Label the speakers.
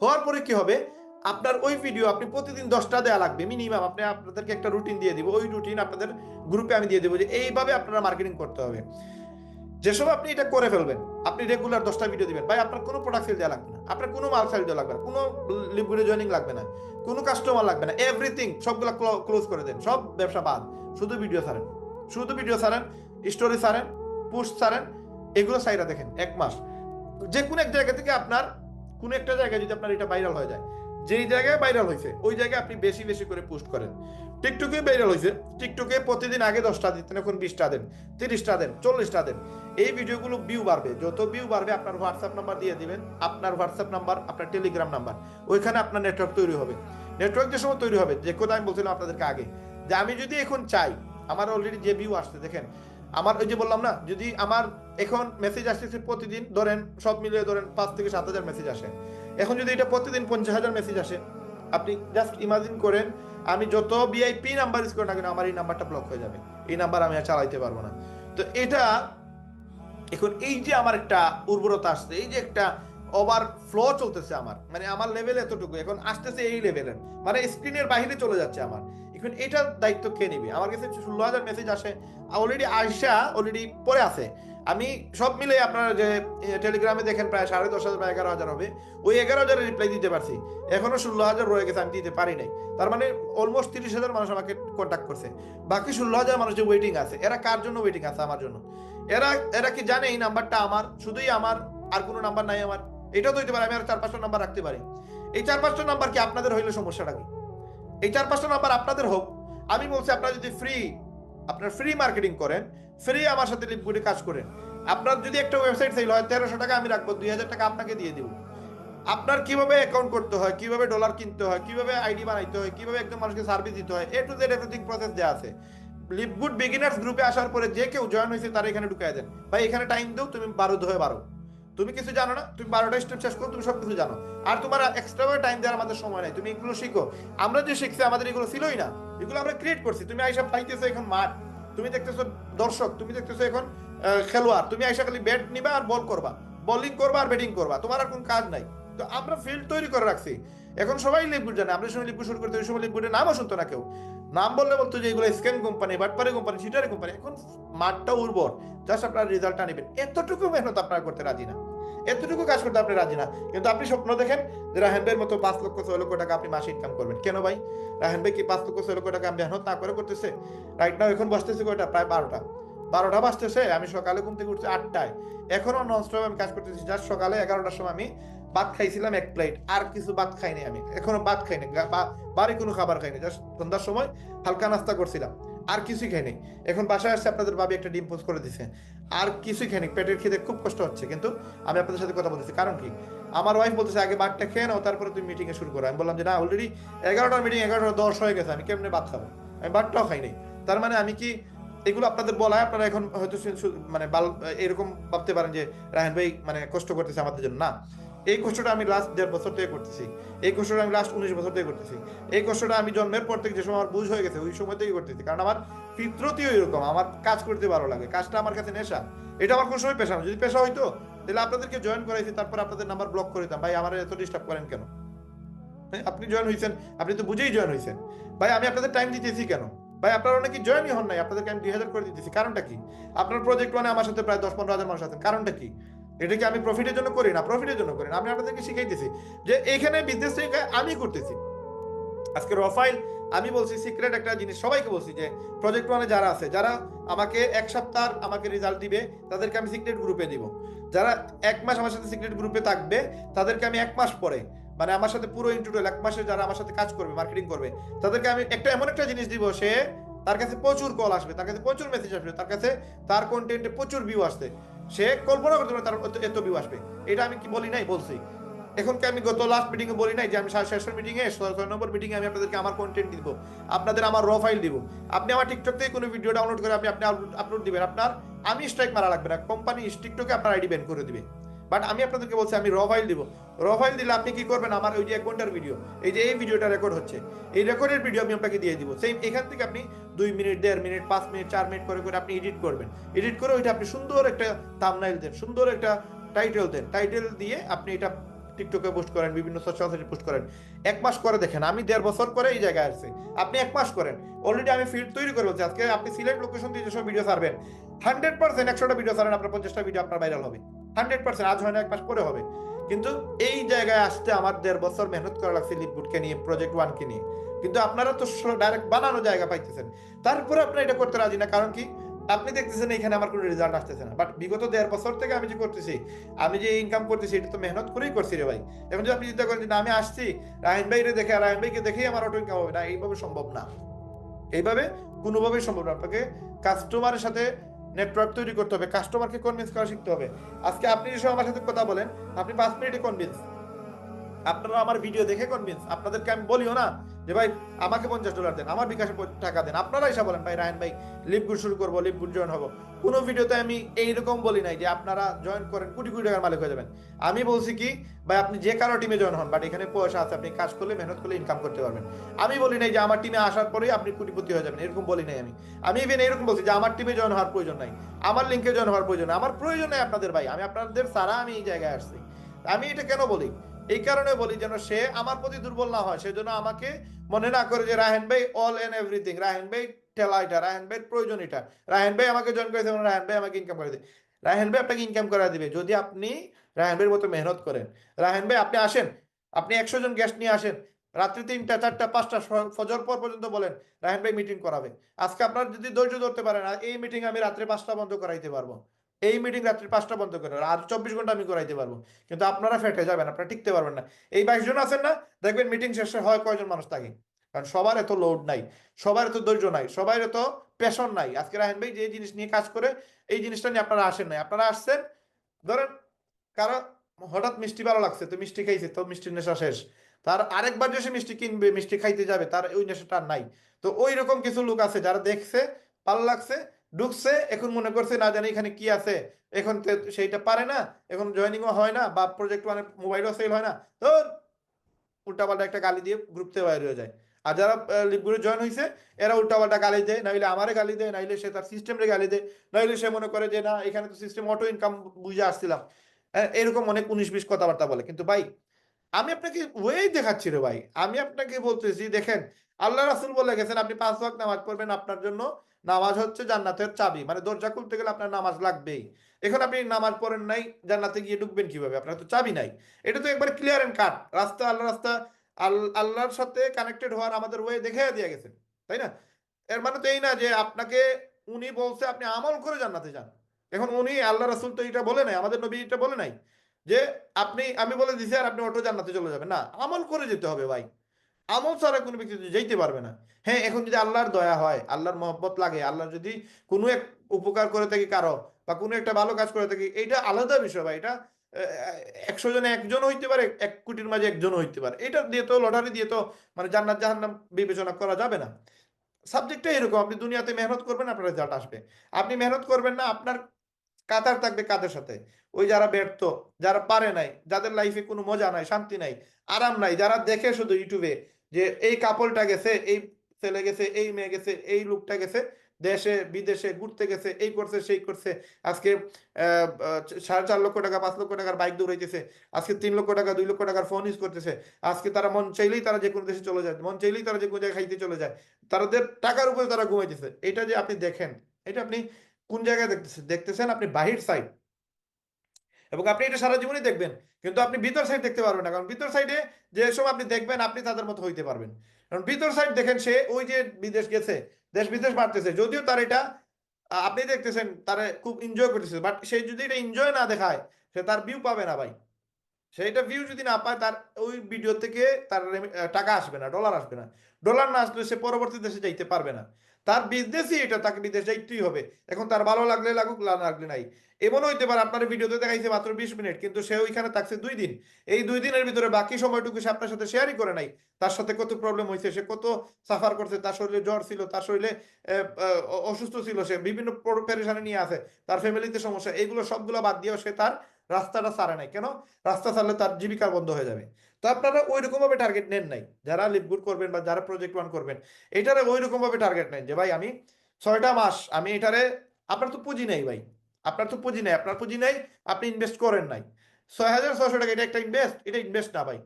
Speaker 1: হওয়ার পরে কি হবে? আপনার ওই ভিডিও আপনি প্রতিদিন দশটা দেওয়া লাগবে। মিনিমাম আপনি আপনাদেরকে একটা রুটিন দিয়ে দিব। ওই রুটিন আপনাদের গ্রুপে আমি দিয়ে দেবো যে এইভাবে আপনারা মার্কেটিং করতে হবে। যেসব আপনি এটা করে ফেলবেন, আপনি রেগুলার দশটা ভিডিও দিবেন, ভাই আপনার কোনো প্রোডাক্ট সেল দেওয়া লাগবে না। আপনার কোনো মাল সেল দেওয়া লাগবে না। কোনো লিপগুলো জয়েনিং লাগবে না। কোনো কাস্টমার লাগবে না। এভরিথিং সবগুলো ক্লোজ করে দেন। সব ব্যবসা বাদ। শুধু ভিডিও ছাড়েন। শুধু ভিডিও ছাড়েন স্টোরি ছাড়েন পোস্ট ছাড়েন, এগুলো সাইরা দেখেন। এক মাস। যে কোনো এক জায়গা থেকে আপনার কোনো একটা জায়গায় যদি আপনার এটা ভাইরাল হয়ে যায়, যেই জায়গায় ভাইরাল হয়েছে ওই জায়গায় আপনি বেশি বেশি করে পোস্ট করেন। টিকটকে ভাইরাল হয়েছে টিকটকে প্রতিদিন আগে দশটা দিতেন, এখন বিশটা দেন, তিরিশটা দেন, চল্লিশটা দেন। এই ভিডিওগুলো ভিউ বাড়বে, যত ভিউ বাড়বে, আপনার হোয়াটসঅ্যাপ নাম্বার দিয়ে দিবেন, আপনার হোয়াটসঅ্যাপ নাম্বার আপনার টেলিগ্রাম নাম্বার ওইখানে আপনার নেটওয়ার্ক তৈরি হবে। নেটওয়ার্ক যে সময় তৈরি হবে, যে কথা আমি বলছিলাম আপনাদেরকে আগে, যে আমি যদি এখন চাই, আমার অলরেডি যে ভিউ আসছে, দেখেন, আমার ওই যে বললাম না, যদি আমার এখন মেসেজ আসতেছে প্রতিদিন, ধরেন সব মিলিয়ে ধরেন পাঁচ থেকে সাত হাজার মেসেজ আসে। এখন যদি এটা প্রতিদিন পঞ্চাশ হাজার মেসেজ আসে, আপনি জাস্ট ইমাজিন করেন, আমি যত ভিআইপি নাম্বার ইউজ করি না কেন, আমার এই নাম্বারটা ব্লক হয়ে যাবে। এই নাম্বার আমি আর চালাইতে পারব না। তো এটা, এখন এই যে আমার একটা উর্বরতা আসছে, এই যে একটা ওভার ফ্লো চলতেছে আমার মানে আমার লেভেল এতটুকু, এখন আসতেছে এই লেভেলের মানে স্ক্রিনের বাইরে চলে যাচ্ছে আমার। এখন এটার দায়িত্ব কে নিবে? আমার কাছে ষোলো হাজার মেসেজ আসে অলরেডি আইসা অলরেডি পরে আছে। আমি সব মিলে আপনারা যে টেলিগ্রামে দেখেন প্রায় সাড়ে দশ হাজার বা এগারো হাজার হবে। ওই এগারো হাজারের রিপ্লাই দিতে পারছি। এখনও ষোলো হাজার রয়ে গেছে, আমি দিতে পারি নাই। তার মানে অলমোস্ট তিরিশ হাজার মানুষ আমাকে কন্ট্যাক্ট করছে। বাকি ষোলো হাজার মানুষ যে ওয়েটিং আছে, এরা কার জন্য ওয়েটিং আছে আমার জন্য? এরা এরা কি জানে এই নাম্বারটা আমার? শুধুই আমার? আর কোনো নাম্বার নাই আমার? এটাও তো হইতে পারে, আমি আর চার পাঁচটা নাম্বার রাখতে পারি। এই চার পাঁচটা নাম্বার কি আপনাদের হইলে সমস্যাটা কি? এই চার পাঁচটা নাম্বার আপনাদের হোক। আমি বলছি, আপনারা যদি ফ্রি আপনার ফ্রি মার্কেটিং করেন ফ্রি আমার সাথে লিপগুলি কাজ করেন। আপনার যদি একটা ওয়েবসাইট সেল হয়, তেরোশো টাকা আমি রাখব, দুই হাজার টাকা আপনাকে দিয়ে দিব। আপনার কীভাবে অ্যাকাউন্ট করতে হয়, কীভাবে ডলার কিনতে হয়, কীভাবে আইডি বানাইতে হয়, কীভাবে একদম মানুষকে সার্ভিস দিতে হয় A to Z everything process দেওয়া আছে। লিপগুড বিগিনার্স গ্রুপে আসার পরে যে কেউ জয়েন হয়েছে, তারা এখানে ঢুকাই দেন। ভাই, এখানে টাইম দাও, তুমি বারো হয়ে বারো। তুমি কিছু জানো না? তুমি বারোটা স্টেপ শেষ করো, তুমি সব কিছু জানো। আর তোমার এক্সট্রা টাইম দেওয়ার আমাদের সময় নাই। তুমি এগুলো শিখো। আমরা যে শিখছি, আমাদের এগুলো ছিলই না। এগুলো আমরা ক্রিয়েট করছি। তুমি আইসা পাইতেছো এখন মাঠ, তুমি দেখতেছো দর্শক, তুমি দেখতেছো এখন খেলোয়াড়। তুমি আইসা খালি ব্যাট নিবা আর বল করবা। বোলিং করবা আর ব্যাটিং করবা। তোমার আর কোনো কাজ নাই। তো আমরা ফিল্ড তৈরি করে রাখছি। এখন সবাই লিপগুড জানে। আমরা সময় লিপগুড শুরু করতে ওই সময় লিপগুডের নামও শুনতো না কেউ। নাম বললে বলতো যে এগুলো স্ক্যান কোম্পানি বাটপারে কোম্পানি সিটারি কোম্পানি এখন মাঠটা উর্বর। জাস্ট আপনার রেজাল্টটা নেবেন। এতটুকু মেহনত আপনারা করতে রাজি না। এতটুকু কাজ করতে আপনি রাজি না। কিন্তু আপনি স্বপ্ন দেখেন যে রাহেন ভাইয়ের মতো পাঁচ লক্ষ ছয় লক্ষ টাকা আপনি মাসে ইনকাম করবেন। কেন ভাই? রাহেন ভাই কি পাঁচ লক্ষ ছয় লক্ষ টাকা মেহনত না করে করতেছে? রাইট নাও এখন বসতেছে কয়টা? প্রায় বারোটা। বারোটা বাজতেছে, আমি সকালে ঘুম থেকে উঠছি আটটায়। এখনও নন স্টপ আমি কাজ করতেছি। জাস্ট সকালে এগারোটার সময় আমি ভাত খাইছিলাম এক প্লেট আর কিছু ভাত খাইনি আমি। এখনও ভাত খাইনি বাড়ি কোনো খাবার খাইনি। জাস্ট সন্ধ্যার সময় হালকা নাস্তা করছিলাম। আর কিছুই খাইনি এখন বাসায় আসছে, আপনাদের ভাবি একটা ডিম পোস্ট করে দিছে। আর কিছুই খাইনি পেটের খেতে খুব কষ্ট হচ্ছে, কিন্তু আমি আপনাদের সাথে কথা বলতেছি। কারণ কি? আমার ওয়াইফ বলতেছে, আগে ভাতটা খেয়ে নাও, তারপরে তুমি মিটিংয়ে শুরু করো। আমি বললাম যে, না অলরেডি এগারোটার মিটিং এগারোটা দশ হয়ে গেছে। আমি কেমনে ভাত খাব? আমি ভাতটাও খাইনি তার মানে আমি কি এগুলো আপনাদের বলায় আপনারা এখন হয়তো মানে এরকম ভাবতে পারেন যে, রায়হান ভাই মানে কষ্ট করতেছে আমাদের জন্য। না। এই কষ্টটা আমি লাস্ট দেড় বছর থেকে করতেছি। এই কষ্টটা আমি লাস্ট উনিশ বছর থেকে করতেছি। এই কষ্টটা আমি জন্মের পর থেকে যে সময় আমার বুঝ হয়ে গেছে ওই সময় থেকে করতেছি। কারণ আমার ফিতরতিও এরকম আমার কাজ করতে ভালো লাগে কাজটা আমার কাছে নেশা। এটা আমার কোনো সময় পেশা না। যদি পেশা হইতো তাহলে আপনাদেরকে জয়েন করাইছি তারপর আপনাদের নাম্বার ব্লক করে দিতাম। ভাই আমার এত ডিস্টার্ব করেন কেন? হ্যাঁ, আপনি জয়েন হয়েছেন আপনি তো বুঝেই জয়েন হয়েছেন ভাই আমি আপনাদের টাইম দিতেছি কেন? ভাই আপনারা অনেকে জয়েনই হন নাই আপনাদেরকে আমি দুই হাজার করে দিতেছি। কারণটা কি? আপনার প্রজেক্ট মানে আমার সাথে প্রায় দশ পনেরো হাজার মানুষ আছেন। কারণটা কি? এটা কি আমি প্রফিটের জন্য করি না? প্রফিটের জন্য করি না। আমি আপনাদেরকে শিখাইতেছি যে এইখানে বিজনেস আমি করতেছি আজকে রফাইল আমি বলছি সিক্রেট একটা জিনিস। সবাইকে বলছি যে প্রজেক্ট ওয়ানে যারা আছে, যারা আমাকে এক সপ্তাহ আমাকে রেজাল্ট দিবে, তাদেরকে আমি সিক্রেট গ্রুপে দিব। যারা এক মাস আমার সাথে সিক্রেট গ্রুপে থাকবে, তাদেরকে আমি এক মাস পরে মানে আমার সাথে পুরো ইন্টুটোল এক মাসে যারা আমার সাথে কাজ করবে মার্কেটিং করবে, তাদেরকে আমি একটা এমন একটা জিনিস দিব, সে তার কাছে প্রচুর কল আসবে, তার কাছে প্রচুর মেসেজ আসবে, তার কাছে তার কন্টেন্টে প্রচুর ভিউ আসবে সে কল্পনা করতে পারে তার এত- ভিউ আসবে। এটা আমি কি বলি নাই? বলছি। এখন কি আমি গত লাস্ট মিটিং এ বলি নাই যে আমি সাড়ে শেষের মিটিং এ, ছয় নম্বর মিটিং এ আমি আপনাদেরকে আমার কন্টেন্ট দিব, আপনাদের আমার র ফাইল দিব। আপনি আমার টিকটক থেকে কোনো ভিডিও ডাউনলোড করে আপনি আপনি আপলোড দিবেন। আপনার আমি স্ট্রাইক মারা লাগবে না। কোম্পানি টিকটকে আপনার আইডি ব্যান করে দিবে। বাট আমি আপনাদেরকে বলছি, আমি র ফাইল দিব। র ফাইল দিলে আপনি কি করবেন? আমার ওই যে এক ঘণ্টার ভিডিও এই যে এই ভিডিওটা রেকর্ড হচ্ছে। এই রেকর্ডের ভিডিও আমি আপনাকে দিয়ে দিব। সেম এখান থেকে আপনি দুই মিনিট, দেড় মিনিট, পাঁচ মিনিট, চার মিনিট করে করে আপনি এডিট করবেন। এডিট করে ওইটা আপনি সুন্দর একটা থামনাইল দেন, সুন্দর একটা টাইটেল দেন। টাইটেল দিয়ে আপনি এটা টিকটকে পোস্ট করেন, বিভিন্ন সোশ্যাল সাইটে পোস্ট করেন। এক মাস করে দেখেন, আমি দেড় বছর করে এই জায়গায় আসছি। আপনি এক মাস করেন। অলরেডি আমি ফিল্ড তৈরি করে বলছি, আজকে আপনি সিলেক্ট লোকেশন দিয়ে যেসব ভিডিও সারবেন হান্ড্রেড পার্সেন্ট একশোটা ভিডিও ছাড়েন, আপনার পঞ্চাশটা ভিডিও আপনার ভাইরাল হবে। হান্ড্রেড পার্সেন্ট আজ হয় না এক মাস পরে হবে। কিন্তু এই জায়গায় আসতে আমার দেড় বছর মেহনত করা লাগছে লিপগুডকে নিয়ে প্রজেক্ট ওয়ানকে নিয়ে। কিন্তু আপনারা তো ডাইরেক্ট বানানো জায়গা পাইতেছেন। তারপরে আপনি এটা করতে রাজি না কারণ কি? আপনি দেখতেছেন এখানে আমার কোনো রেজাল্ট আসতেছে না। বাট বিগত দেড় বছর থেকে আমি যে করতেছি আমি যে ইনকাম করতেছি এটা তো মেহনত করেই করছি রে ভাই। এখন যদি আপনি চিন্তা করেন যে না, আমি আসছি রাহিন ভাইরে দেখে আর রাহিন ভাইকে দেখেই আমার অটো ইনকাম হবে। না এইভাবে সম্ভব না। এইভাবে কোনোভাবেই সম্ভব না। আপনাকে কাস্টমারের সাথে নেটওয়ার্ক তৈরি করতে হবে কাস্টমারকে কনভিন্স করা শিখতে হবে। আজকে আপনি যেসব আমার সাথে কথা বলেন, আপনি পাঁচ মিনিটে কনভিন্স আপনারা আমার ভিডিও দেখে কনভিন্স আপনাদেরকে আমি বলিও না যে ভাই, আমাকে পঞ্চাশ ডলার দেন, আমার বিকাশে টাকা দেন। আপনারা এসে বলেন, ভাই, রায়ন ভাই লিপ গুড শুরু করব লিপ গুড জয়েন হব। কোনো ভিডিওতে আমি এইরকম বলি নাই যে আপনারা জয়েন করেন, কোটি কোটি টাকার মালিক হয়ে যাবেন। আমি বলছি কি, ভাই, আপনি যে কারও টিমে জয়েন হন বাট এখানে পয়সা আছে, আপনি কাজ করলে, মেহনত করলে ইনকাম করতে পারবেন। আমি বলি নাই যে আমার টিমে আসার পরেই আপনি কোটিপতি হয়ে যাবেন, এরকম বলি নাই আমি। আমি ইভেন এরকম বলছি যে আমার টিমে জয়েন হওয়ার প্রয়োজন নাই। আমার লিঙ্কে জয়েন হওয়ার প্রয়োজন নাই। আমার প্রয়োজন নাই আপনাদের ভাই। আমি আপনাদের সারা আমি এই জায়গায় আসছি। আমি এটা কেন বলি? এই কারণে বলি যেন সে আমার প্রতি দুর্বল না হয় সেজন্য আমাকে মনে না করে যে রাহেন ভাই অল এন্ড এভরিথিং রাহেন ভাই ঠেলা এটা রাহেন ভাই প্রয়োজন এটা। রাহেন ভাই আমাকে জয়েন করে দেবেন রাহেন ভাই আমাকে ইনকাম করে দেবে। রাহেন ভাই আপনাকে ইনকাম করে দিবে, যদি আপনি রাহেন ভাইয়ের মতো মেহনত করেন। রাহেন ভাই, আপনি আসেন, আপনি একশো জন গেস্ট নিয়ে আসেন, রাত্রি তিনটা, চারটা, পাঁচটা ফজর পর পর্যন্ত বলেন রাহেন ভাই মিটিং করাবে। আজকে আপনার যদি ধৈর্য ধরতে পারেন এই মিটিং আমি রাত্রে পাঁচটা বন্ধ করাইতে পারব। এই মিটিং রাত্রি পাঁচটা বন্ধ করে আর চব্বিশ ঘণ্টা আমি করাইতে পারব। কিন্তু আপনারা ফেটে যাবেন? আপনারা টিকতে পারবেন না। এই বাইশ জন আছেন না, দেখবেন মিটিং শেষে হয় কয়জন মানুষ থাকে? কারণ সবার এত লোড নাই, সবার এত ধৈর্য নাই, সবার এত পেশন নাই। আজকে রাহেন ভাই যে জিনিস নিয়ে কাজ করে, এই জিনিসটা নিয়ে আপনারা আসেন নাই। আপনারা আসছেন, ধরেন কারও হঠাৎ মিষ্টি ভালো লাগছে, তো মিষ্টি খাইছে, তো মিষ্টির নেশা শেষ। তার আরেকবার যে সে মিষ্টি কিনবে, মিষ্টি খাইতে যাবে, তার ওই নেশাটা নাই। তো ওই রকম কিছু লোক আছে যারা দেখছে, ভালো লাগছে ঢুকছে, এখন মনে করছে না জানি এখানে কি আছে। এখন সেইটা পারে না, এখন জয়েনিংও হয় না, বা প্রজেক্ট মানে মোবাইলও সেল হয় না। তো উল্টাপাল্টা একটা গালি দিয়ে গ্রুপ থেকে বাইরে হয়ে যায়। আর যারা লিপগুলো জয়েন হয়েছে এরা উল্টাপাল্টা গালি দেয়, নাইলে আমারে গালি দেয়, নাইলে সে তার সিস্টেমে গালি দেয়, নাইলে সে মনে করে যে, না, এখানে তো সিস্টেম অটো ইনকাম বুঝে আসছিলাম। এরকম অনেক উনিশ বিশ কথাবার্তা বলে। কিন্তু ভাই, আমি আপনাকে ওয়েই দেখাচ্ছি রে ভাই। আমি আপনাকে বলতেছি, দেখেন, আল্লাহ রাসুল বলে গেছেন, আপনি পাঁচ ওয়াক্ত নামাজ পড়বেন আপনার জন্য নামাজ হচ্ছে জান্নাতের চাবি। মানে দরজা খুলতে গেলে আপনার নামাজ লাগবেই। এখন আপনি নামাজ পড়েন নাই, জান্নাতে গিয়ে ঢুকবেন কীভাবে? আপনার তো চাবি নাই। এটা তো একবার ক্লিয়ার এন্ড কাট রাস্তা আল্লাহ রাস্তা, আল- আল্লাহর সাথে কানেক্টেড হওয়ার আমাদের ওয়ে দেখে দিয়ে গেছেন, তাই না? এর মানে তো এই না যে আপনাকে উনি বলছে আপনি আমল করে জান্নাতে যান। এখন উনি আল্লাহ রাসুল তো এটা বলে নাই, আমাদের নবী এটা বলে নাই যে আপনি, আমি বলে দিছি আর আপনি অটো জান্নাতে চলে যাবেন। না, আমল করে যেতে হবে ভাই। আমল ছাড়া কোনো ব্যক্তি যেতে পারবে না। হ্যাঁ এখন যদি আল্লাহর দয়া হয়, আল্লাহর মহব্বত লাগে, আল্লাহ যদি কোনো এক উপকার করে থাকি কারও বা কোনো একটা ভালো কাজ করে থাকি এটা আলাদা বিষয় ভাই, এটা একশো জনে একজন হইতে পারে, এক কোটির মাঝে একজন হইতে পারে। এটা দিয়ে তো, লটারি দিয়ে তো মানে জান্নাত জাহান্নাম বিবেচনা করা যাবে না। সাবজেক্টটা এরকম, আপনি দুনিয়াতে মেহনত করবেন, আপনার রেজাল্ট আসবে। আপনি মেহনত করবেন না, আপনার কাতার থাকবে কাদের সাথে? ওই যারা ব্যর্থ, যারা পারে নাই, যাদের লাইফে কোনো মজা নাই, শান্তি নাই, আরাম নাই, যারা দেখে শুধু ইউটিউবে যে এই কাপলটা গেছে, এই ছেলে গেছে, এই মেয়ে গেছে, এই লোকটা গেছে, দেশে, বিদেশে ঘুরতে গেছে, এই করছে, সেই করছে। আজকে সাড়ে চার লক্ষ টাকা, পাঁচ লক্ষ টাকার বাইক দৌড়াইতেছে। আজকে তিন লক্ষ টাকা, দুই লক্ষ টাকার ফোন ইউজ করতেছে। আজকে তারা মন চাইলেই তারা যে কোনো দেশে চলে যায়, মন চাইলেই তারা যে কোনো জায়গায় খাইতে চলে যায়। তাদের টাকার উপরে তারা ঘুমাইতেছে। এটা যে আপনি দেখেন, এটা আপনি কোন জায়গায় দেখতেছেন? দেখতেছেন আপনি বাহির সাইড এবং আপনি এটা সারা জীবনই দেখবেন। কিন্তু আপনি ভিতর সাইড দেখতে পারবেন না। কারণ ভিতর সাইডে যেসব আপনি দেখবেন, আপনি তাদের মতো হইতে পারবেন। কারণ ভিতর সাইড দেখেন সে ওই যে বিদেশ গেছে, দেশ বিদেশ বাড়তেছে, যদিও তার এটা আপনি দেখতেছেন, তারা খুব এনজয় করতেছে বাট সে যদি এটা এনজয় না দেখায়, সে তার ভিউ পাবে না ভাই। সেইটা ভিউ যদি না পায়, তার ওই ভিডিও থেকে তার টাকা আসবে না ডলার আসবে না। ডলার না আসলে সে পরবর্তী দেশে যাইতে পারবে না। তার বিজনেসই এটা, তাকে বিদেশ যাইতেই হবে। এখন তার ভালো লাগলে লাগুক, না লাগলে নাই। এমনও হইতে পারে, আপনার ভিডিওতে দেখাইছে মাত্র বিশ মিনিট, কিন্তু সে ওইখানে থাকছে দুই দিন। এই দুই দিনের ভিতরে বাকি সময়টুকু সে আপনার সাথে শেয়ারই করে নাই। তার সাথে কত প্রবলেম হয়েছে সে কত সাফার করছে, তার শরীরে জ্বর ছিল, তার শরীরে অসুস্থ ছিল, সে বিভিন্ন পেরেশানি নিয়ে আছে, তার ফ্যামিলিতে সমস্যা এইগুলো সবগুলো বাদ দিয়েও সে তার রাস্তাটা সারে নাই। কেন? রাস্তা সারলে তার জীবিকা বন্ধ হয়ে যাবে। তো আপনারা ওই রকম ভাবে টার্গেট নেন নাই। যারা লিপগুড করবেন বা যারা প্রজেক্ট ওয়ান করবেন, এটারে ওই রকম ভাবে টার্গেট নেন যে, ভাই, আমি ছয়টা মাস, আমি এটারে, আপনার তো পুঁজি নেই ভাই। আপনার তো পুঁজি নেই। আপনার পুঁজি নেই, আপনি ইনভেস্ট করেন নাই। ছয় হাজার ছয়শো টাকা, এটা একটা ইনভেস্ট এটা ইনভেস্ট না ভাই।